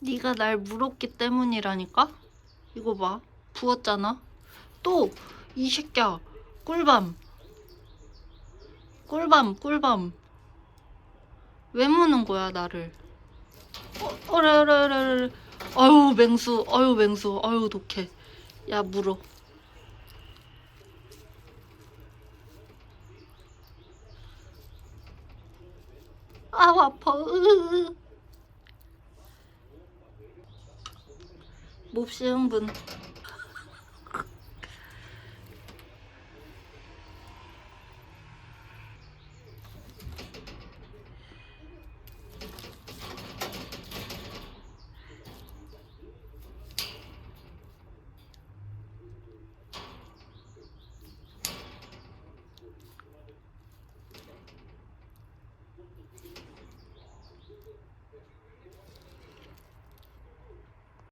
네가 날 물었기 때문이라니까? 이거 봐. 부었잖아. 또 이 새끼야. 꿀밤. 꿀밤, 꿀밤. 왜 무는 거야, 나를? 어, 어래, 어래, 어래, 어래. 아유, 맹수. 아유, 맹수. 아유, 독해. 야, 물어. 아우, 아파. 으으으. 몹시 흥분.